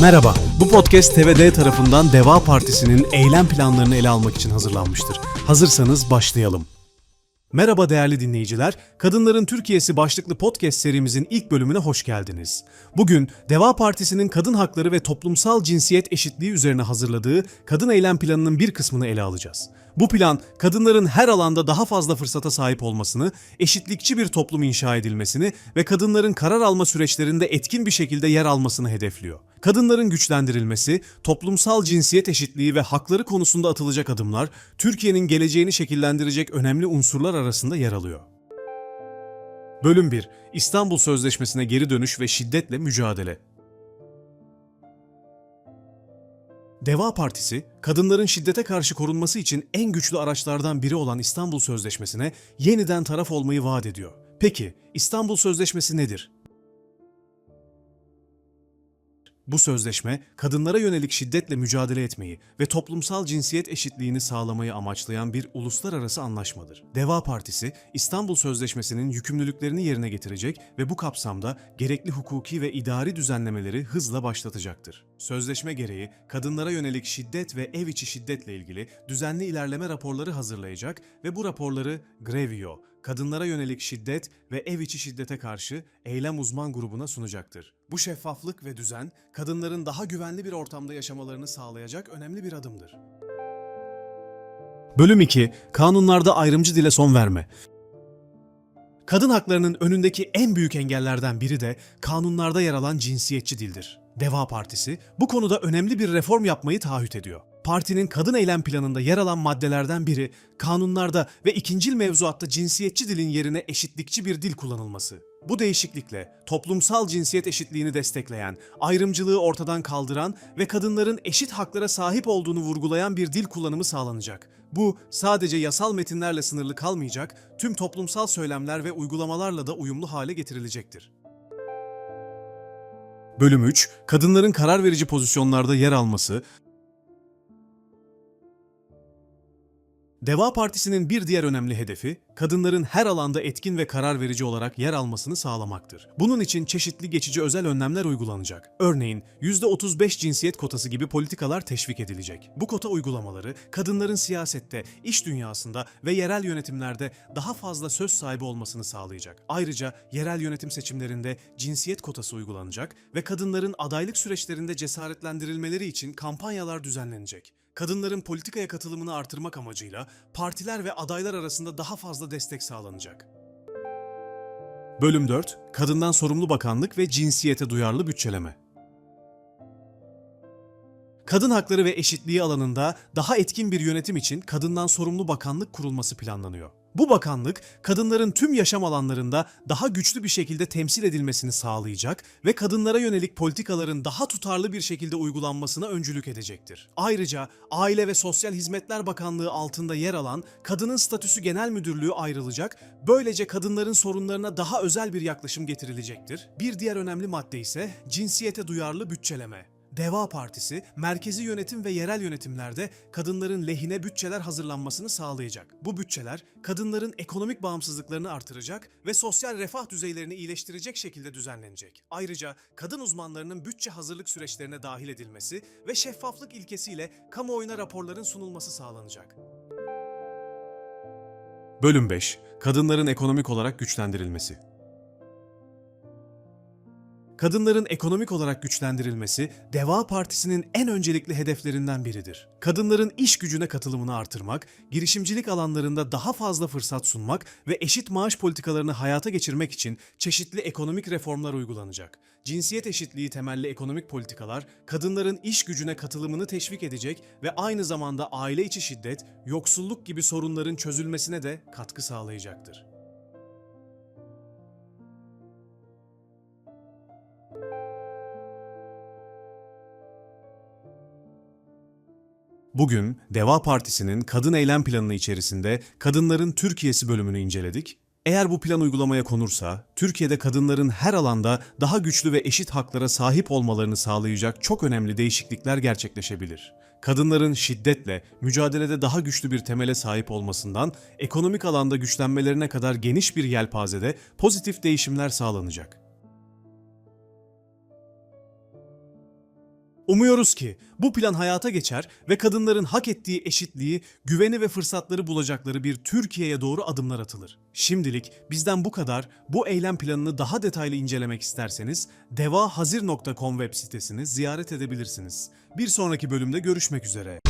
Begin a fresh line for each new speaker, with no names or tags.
Merhaba, bu podcast TVD tarafından Deva Partisi'nin eylem planlarını ele almak için hazırlanmıştır. Hazırsanız başlayalım. Merhaba değerli dinleyiciler, Kadınların Türkiye'si başlıklı podcast serimizin ilk bölümüne hoş geldiniz. Bugün Deva Partisi'nin kadın hakları ve toplumsal cinsiyet eşitliği üzerine hazırladığı kadın eylem planının bir kısmını ele alacağız. Bu plan, kadınların her alanda daha fazla fırsata sahip olmasını, eşitlikçi bir toplum inşa edilmesini ve kadınların karar alma süreçlerinde etkin bir şekilde yer almasını hedefliyor. Kadınların güçlendirilmesi, toplumsal cinsiyet eşitliği ve hakları konusunda atılacak adımlar, Türkiye'nin geleceğini şekillendirecek önemli unsurlar arasında yer alıyor. Bölüm 1. İstanbul Sözleşmesi'ne geri dönüş ve şiddetle mücadele. Deva Partisi, kadınların şiddete karşı korunması için en güçlü araçlardan biri olan İstanbul Sözleşmesi'ne yeniden taraf olmayı vaat ediyor. Peki, İstanbul Sözleşmesi nedir? Bu sözleşme, kadınlara yönelik şiddetle mücadele etmeyi ve toplumsal cinsiyet eşitliğini sağlamayı amaçlayan bir uluslararası anlaşmadır. Deva Partisi, İstanbul Sözleşmesi'nin yükümlülüklerini yerine getirecek ve bu kapsamda gerekli hukuki ve idari düzenlemeleri hızla başlatacaktır. Sözleşme gereği kadınlara yönelik şiddet ve ev içi şiddetle ilgili düzenli ilerleme raporları hazırlayacak ve bu raporları Grevio, kadınlara yönelik şiddet ve ev içi şiddete karşı eylem uzman grubuna sunacaktır. Bu şeffaflık ve düzen, kadınların daha güvenli bir ortamda yaşamalarını sağlayacak önemli bir adımdır. Bölüm 2. Kanunlarda ayrımcı dile son verme. Kadın haklarının önündeki en büyük engellerden biri de kanunlarda yer alan cinsiyetçi dildir. Deva Partisi bu konuda önemli bir reform yapmayı taahhüt ediyor. Partinin kadın eylem planında yer alan maddelerden biri kanunlarda ve ikincil mevzuatta cinsiyetçi dilin yerine eşitlikçi bir dil kullanılması. Bu değişiklikle toplumsal cinsiyet eşitliğini destekleyen, ayrımcılığı ortadan kaldıran ve kadınların eşit haklara sahip olduğunu vurgulayan bir dil kullanımı sağlanacak. Bu sadece yasal metinlerle sınırlı kalmayacak, tüm toplumsal söylemler ve uygulamalarla da uyumlu hale getirilecektir. Bölüm 3, kadınların karar verici pozisyonlarda yer alması, Deva Partisi'nin bir diğer önemli hedefi, kadınların her alanda etkin ve karar verici olarak yer almasını sağlamaktır. Bunun için çeşitli geçici özel önlemler uygulanacak. Örneğin %35 cinsiyet kotası gibi politikalar teşvik edilecek. Bu kota uygulamaları, kadınların siyasette, iş dünyasında ve yerel yönetimlerde daha fazla söz sahibi olmasını sağlayacak. Ayrıca yerel yönetim seçimlerinde cinsiyet kotası uygulanacak ve kadınların adaylık süreçlerinde cesaretlendirilmeleri için kampanyalar düzenlenecek kadınların politikaya katılımını artırmak amacıyla partiler ve adaylar arasında daha fazla destek sağlanacak. Bölüm 4. Kadından sorumlu bakanlık ve cinsiyete duyarlı bütçeleme. Kadın hakları ve eşitliği alanında daha etkin bir yönetim için kadından sorumlu bakanlık kurulması planlanıyor. Bu bakanlık kadınların tüm yaşam alanlarında daha güçlü bir şekilde temsil edilmesini sağlayacak ve kadınlara yönelik politikaların daha tutarlı bir şekilde uygulanmasına öncülük edecektir. Ayrıca Aile ve Sosyal Hizmetler Bakanlığı altında yer alan Kadının Statüsü Genel Müdürlüğü ayrılacak. Böylece kadınların sorunlarına daha özel bir yaklaşım getirilecektir. Bir diğer önemli madde ise cinsiyete duyarlı bütçeleme. Deva Partisi, merkezi yönetim ve yerel yönetimlerde kadınların lehine bütçeler hazırlanmasını sağlayacak. Bu bütçeler, kadınların ekonomik bağımsızlıklarını artıracak ve sosyal refah düzeylerini iyileştirecek şekilde düzenlenecek. Ayrıca kadın uzmanlarının bütçe hazırlık süreçlerine dahil edilmesi ve şeffaflık ilkesiyle kamuoyuna raporların sunulması sağlanacak. Bölüm 5. Kadınların ekonomik olarak güçlendirilmesi. Kadınların ekonomik olarak güçlendirilmesi Deva Partisi'nin en öncelikli hedeflerinden biridir. Kadınların iş gücüne katılımını artırmak, girişimcilik alanlarında daha fazla fırsat sunmak ve eşit maaş politikalarını hayata geçirmek için çeşitli ekonomik reformlar uygulanacak. Cinsiyet eşitliği temelli ekonomik politikalar kadınların iş gücüne katılımını teşvik edecek ve aynı zamanda aile içi şiddet, yoksulluk gibi sorunların çözülmesine de katkı sağlayacaktır. Bugün Deva Partisi'nin kadın eylem planı içerisinde Kadınların Türkiye'si bölümünü inceledik. Eğer bu plan uygulamaya konursa, Türkiye'de kadınların her alanda daha güçlü ve eşit haklara sahip olmalarını sağlayacak çok önemli değişiklikler gerçekleşebilir. Kadınların şiddetle, mücadelede daha güçlü bir temele sahip olmasından, ekonomik alanda güçlenmelerine kadar geniş bir yelpazede pozitif değişimler sağlanacak. Umuyoruz ki bu plan hayata geçer ve kadınların hak ettiği eşitliği, güveni ve fırsatları bulacakları bir Türkiye'ye doğru adımlar atılır. Şimdilik bizden bu kadar. Bu eylem planını daha detaylı incelemek isterseniz devahazir.com web sitesini ziyaret edebilirsiniz. Bir sonraki bölümde görüşmek üzere.